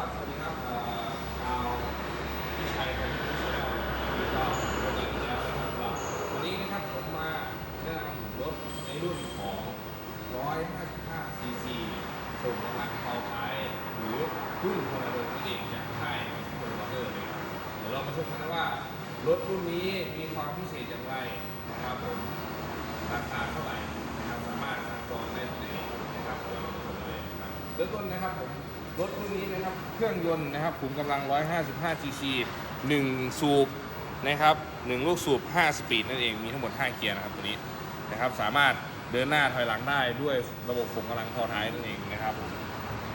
ครับ สวัสดีครับเอ่อชาวพี่ชัยครับที่ชานก็วันนี้แล้วนะครับก็วันนี้นะครับผมมาแนะนำรถในรุ่นของ 155 cc ส่งกำลังเผาท้ายหรือรุ่นพลเรือนนั่นเองจากค่ายพลวอเตอร์เลยเดี๋ยวเรามาชมกันนะว่า รถรุ่นนี้มีความพิเศษอย่างไรนะครับผมราคาเท่าไหร่นะครับสามารถสั่งจองได้ที่ไหนนะครับเดี๋ยวเราไปชมกันเลยนะครับเริ่มต้นนะครับผม รถรุ่นนี้นะครับ เครื่องยนต์นะครับขุมกำลัง 155 cc 1 สูบนะครับ 1 ลูกสูบ 5 สปีดนั่นเอง มีทั้งหมด 5 เกียร์นะครับตัวนี้นะครับ สามารถเดินหน้าถอยหลังได้ด้วยระบบส่งกำลังพอท้ายนั่นเองนะครับ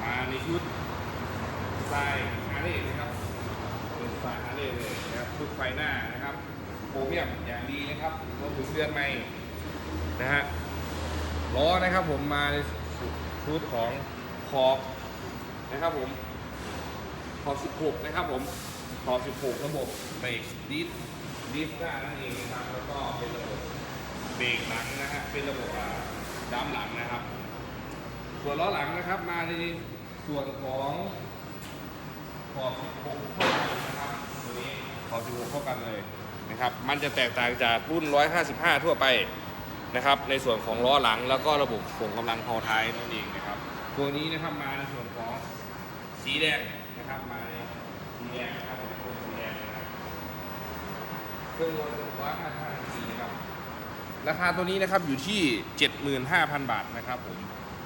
มาในชุดสไตล์ฮาร์เลย์นะครับเป็นสไตล์ฮาร์เลย์เลยนะครับชุดไฟหน้านะครับโครเมียมอย่างดีนะครับรวมถึงเรือนไม้นะฮะล้อนะครับผมมาในชุดของขอบ นะครับผมขอบ16 นะครับผมขอบ16 ระบบเบรกดิสดิสหน้านั่นเองนะครับ แล้วก็เป็นระบบเบรกหลังนะฮะเป็นระบบอ่าดัมหลังนะครับ ส่วนล้อหลังนะครับ มาในส่วนของขอบ16เท่ากันนะครับตัวนี้ขอบ16เท่ากันเลยนะครับ มันจะแตกต่างจากรุ่น 155 ทั่วไปนะครับ ในส่วนของล้อหลังแล้วก็ระบบส่งกำลังพอท้ายนั่นเองนะครับ ตัวนี้นะครับมาในส่วนของ สีแดงนะครับมาสีแดงนะครับผมสีแดงนะครับเครื่องยนต์ร้อยห้าสิบห้าซีนะครับราคาตัวนี้นะครับอยู่ที่ 75,000 บาทนะครับผม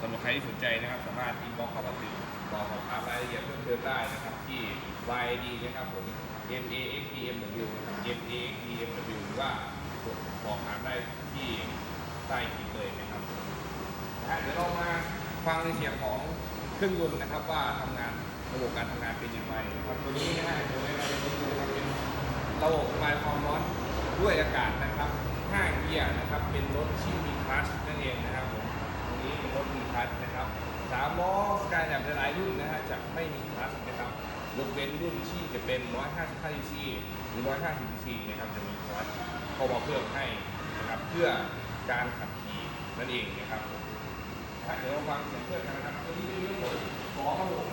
สำหรับใครที่สนใจนะครับ สามารถอินบ็อกเข้ามาติดต่อสอบถามรายละเอียดเพิ่มเติมได้นะครับ ที่ YD นะครับผม M A X D M W นะครับ M A X D M W หรือว่าบอกถามได้ที่ใต้คลิปเลยนะครับนะฮะเดี๋ยวเรามาฟังในเสียงของเครื่องยนต์นะครับว่าทำงาน ระบบการทำงานเป็นอย่างไรนะครับตัวนี้นะฮะตัวนี้เราจะดูนะครับเป็นระบบระบายความร้อนด้วยอากาศนะครับ5เกียร์นะครับเป็นรถที่มีคลัชนั่นเองนะครับผมตัวนี้เป็นรถมีคลัชนะครับสามล้อสกายแบบหลายรุ่นนะฮะจะไม่มีคลัชนะครับยกเว้นรุ่นที่จะเป็น 155 cc หรือ 150 cc นะครับจะมีคลัชเข้ามาเพิ่มให้นะครับเพื่อการขับขี่นั่นเองนะครับเดี๋ยวเราฟังเสียงเครื่องกันนะครับตัวนี้เป็นเรื่องของสองระบบ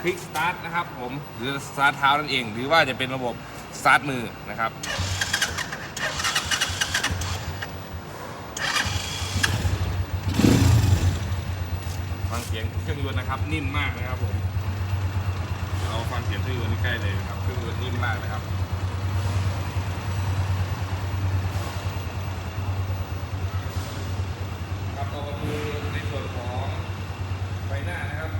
คลิกสตาร์ทนะครับผมหรือสตาร์ทเท้านั่นเอง หรือว่าจะเป็นระบบสตาร์ทมือนะครับฟังเสียงเครื่องยนต์นะครับนิ่มมากนะครับผมเราฟังเสียงเครื่องยนต์ใกล้เลยนะครับเครื่องยนต์นิ่มมากนะครับครับเรามาดูในส่วนของไฟหน้านะครับ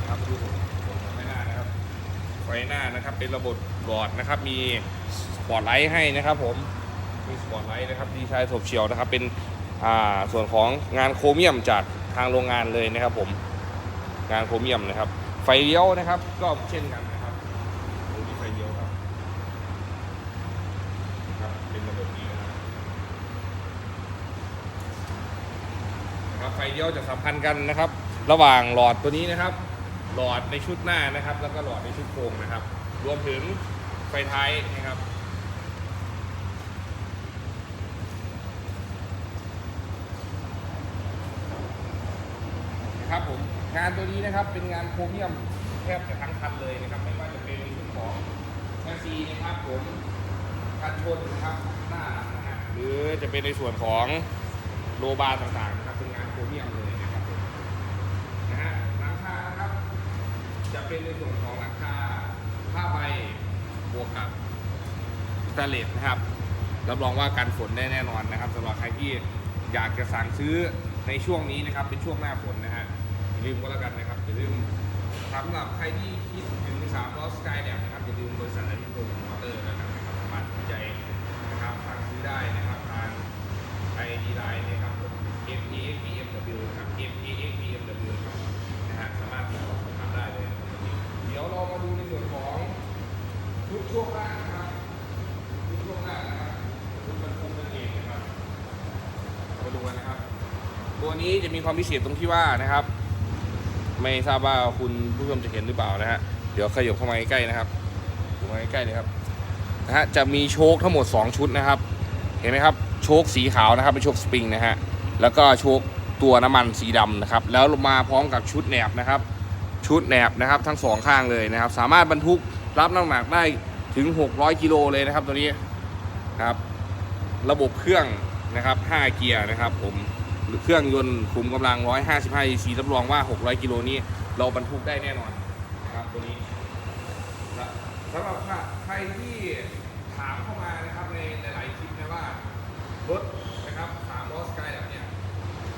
นะครับ ดูส่วนของไฟหน้านะครับไฟหน้านะครับเป็นระบบบอร์ดนะครับ มีสปอตไลท์ให้นะครับ ผมมีสปอตไลท์นะครับดีไซน์ถบเฉียวนะครับ เป็นส่วนของงานโครเมียมจากทางโรงงานเลยนะครับ ผมงานโครเมียมนะครับ ไฟเลี้ยวนะครับ ก็เช่นกันนะครับดูที่ไฟเลี้ยวครับครับเป็นระบบนี้นะครับนะครับไฟเลี้ยวจะสัมพันธ์กันนะครับ ระหว่างหลอดตัวนี้นะครับ หลอดในชุดหน้านะครับ แล้วก็หลอดในชุดโครงนะครับ รวมถึงไฟท้ายนะครับนะครับผมงานตัวนี้นะครับเป็นงานโครเมียมแทบจะทั้งคันเลยนะครับ ไม่ว่าจะเป็นในชุดของแชสซีนะครับผมกันชนนะครับหน้าหลังนะฮะหรือจะเป็นในส่วนของโลบาร์ต่างๆนะครับเป็นงานโครเมียมเลยนะครับผมนะฮะหลังคานะครับ จะ เป็นในส่วนของหลังคาผ้าใบบวกกับสแตนเลสนะครับรับรองว่ากันฝนได้แน่นอนนะครับสำหรับใครที่อยากจะสั่งซื้อในช่วงนี้นะครับ เป็นช่วงหน้าฝนนะฮะอย่าลืมก็แล้วกันนะครับอย่าลืมสำหรับใครที่คิดถึงสามล้อสกายเนี่ยนะครับอย่าลืมบริษัทอาทิตย์โปรโมเตอร์นะครับสามารถสนใจนะครับสั่งซื้อได้นะครับทาง ไอดีไลน์นะครับผม M A X B M W ครับ M A X B M W ครับนะฮะสามารถติดต่อสอบถามได้เลยนะครับเดี๋ยวเรามาดูในส่วนของชุดช่วงล่างนะครับชุดช่วงล่างนะครับชุดบรรทุกนั่นเองนะครับเรา มาดูกันนะครับ ตัวนี้จะมีความพิเศษตรงที่ว่านะครับ ไม่ทราบว่าคุณผู้ชมจะเห็นหรือเปล่านะฮะเดี๋ยวขยับเข้ามาใกล้ๆนะครับดูมาใกล้ๆเลยครับนะฮะจะมีโชคทั้งหมด 2 ชุดนะครับ เห็นไหมครับโชคสีขาวนะครับเป็นโชคสปริงนะฮะแล้วก็โชคตัวน้ำมันสีดำนะครับ แล้วมาพร้อมกับชุดแหนบนะครับ ชุดแหนบนะครับทั้งสองข้างเลยนะครับ สามารถบรรทุกรับน้ำหนักได้ถึง 600 กิโลเลยนะครับตัวนี้ครับ ระบบเครื่อง นะครับ 5 เกียร์นะครับผมเครื่องยนต์ขุมกำลัง 155 cc รับรองว่า 600 กิโลนี้เราบรรทุกได้แน่นอนนะครับตัวนี้สำหรับใครที่ถามเข้ามานะครับในหลายๆคลิปนะว่ารถนะครับสามล้อสกายแบบเนี้ย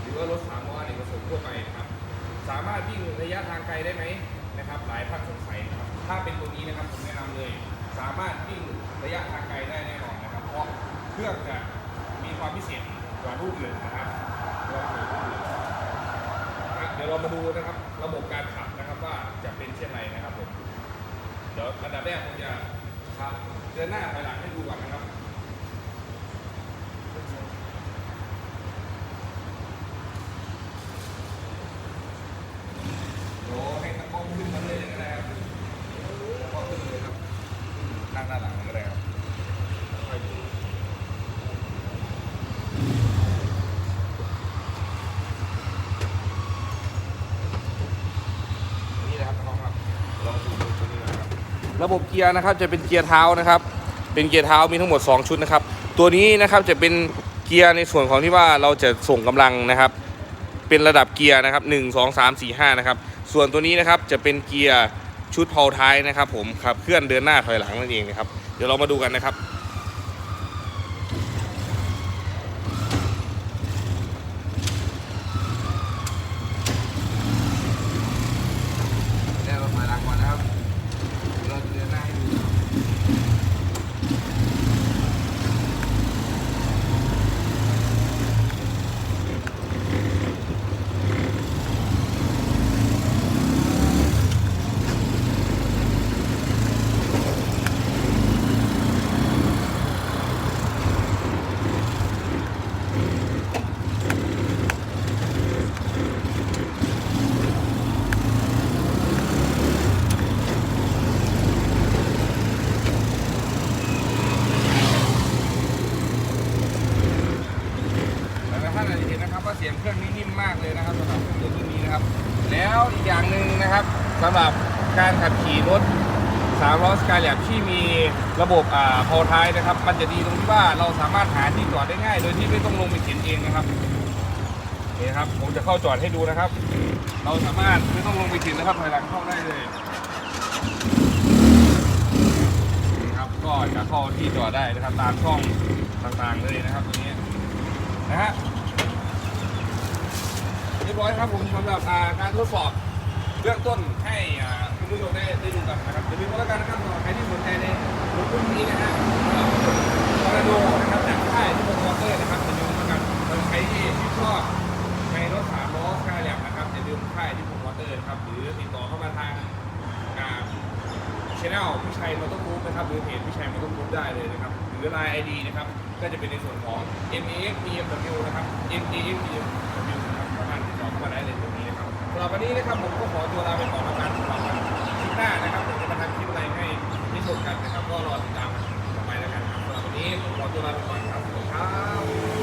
หรือว่ารถสามล้ออเนกระสงค์ทั่วไปนะครับ สามารถวิ่งระยะทางไกลได้ไหมนะครับ หลายท่านสงสัยนะครับถ้าเป็นตัวนี้นะครับผมแนะนำเลย สามารถวิ่งระยะทางไกลได้แน่นอนนะครับ เพราะเครื่องจะ ความพิเศษกว่ารุ่นอื่นนะครับรุ่นอื่นเดี๋ยวเรามาดูนะครับระบบการขับนะครับว่าจะเป็นเช่นไรนะครับผมเดี๋ยวอันดับแรกผมจะครับเดินหน้าถอยหลังให้ดูก่อนนะครับโอ้ให้ตะกล้องขึ้นมาเลยก็ได้ครับตะกล้องขึ้นเลยครับนั่งด้านหลังก็ได้ครับค่อยดูนี่นะครับตะกล้องครับลองดูตัวนี้นะครับ ระบบเกียร์นะครับจะเป็นเกียร์เท้านะครับ เป็นเกียร์เท้ามีทั้งหมด 2 ชุดนะครับ ตัวนี้นะครับจะเป็นเกียร์ในส่วนของที่ว่าเราจะส่งกำลังนะครับ เป็นระดับเกียร์นะครับ1 2 3 4 5นะครับ ส่วนตัวนี้นะครับจะเป็นเกียร์ชุดเพาท้ายนะครับ ผมขับเคลื่อนเดินหน้าถอยหลังนั่นเองนะครับ เดี๋ยวเรามาดูกันนะครับ ได้รถมาหลังก่อนนะครับเดี๋ยวเราจะเดินหน้าให้ดูนะครับหลายๆท่านอาจจะเห็นนะครับว่าเสียงเครื่องนี้นิ่ มากเลยนะครับสำหรับต์รุ่นนี้นะครับ แล้วอีกอย่างหนึ่งนะครับสำหรับการขับขี่รถ3ล้อสกายแลบที่มีระบบอ่าพอท้ายนะครับ มันจะดีตรงที่ว่าเราสามารถหาที่จอดได้ง่าย โดยที่ไม่ต้องลงไปเข็นเองนะครับนี่ครับผมจะเข้าจอดให้ดูนะครับ เราสามารถไม่ต้องลงไปเข็นนะครับถอยหลังเข้าได้เลยนี่ครับก็จะเข้าที่จอดได้นะครับตามช่องต่างๆเลยนะครับตรงนี้นะฮะ เรียบร้อยครับผมสำหรับอ่าการทดสอบเบื้องต้นให้อ่าคุณผู้ชมได้ได้ดูกันนะครับจะมีก็แล้วกันนะครับสำหรับใครที่สนใจในรถรุ่นนี้นะฮะสำหรับรถทอร์นาโดนะครับจากค่ายที่เป็นวอเตอร์นะครับจะมีก็แล้วกันสำหรับใครที่ชอบในรถสามล้อค่ายแลบนะครับอย่าลืมค่ายที่เป็นวอเตอร์นะครับหรือติดต่อเข้ามาทางอ่าช anel พี่ชัยมอเตอร์กรุ๊ปนะครับหรือเพจพี่ชัยมอเตอร์กรุ๊ปได้เลยนะครับหรือ Line ID นะครับก็จะเป็นในส่วนของ M A X B M W นะครับ M A X B M W มาได้เลยตรงนี้นะครับสำหรับวันนี้นะครับผมก็ขอตัวลาไปก่อนแล้วกันสำหรับคลิปหน้านะครับผมจะมาทำคลิปอะไรให้ได้ชมกันนะครับ ก็รอติดตามกันต่อไปแล้วกันครับสำหรับวันนี้ผมขอตัวลาไปก่อนครับสวัสดีครับ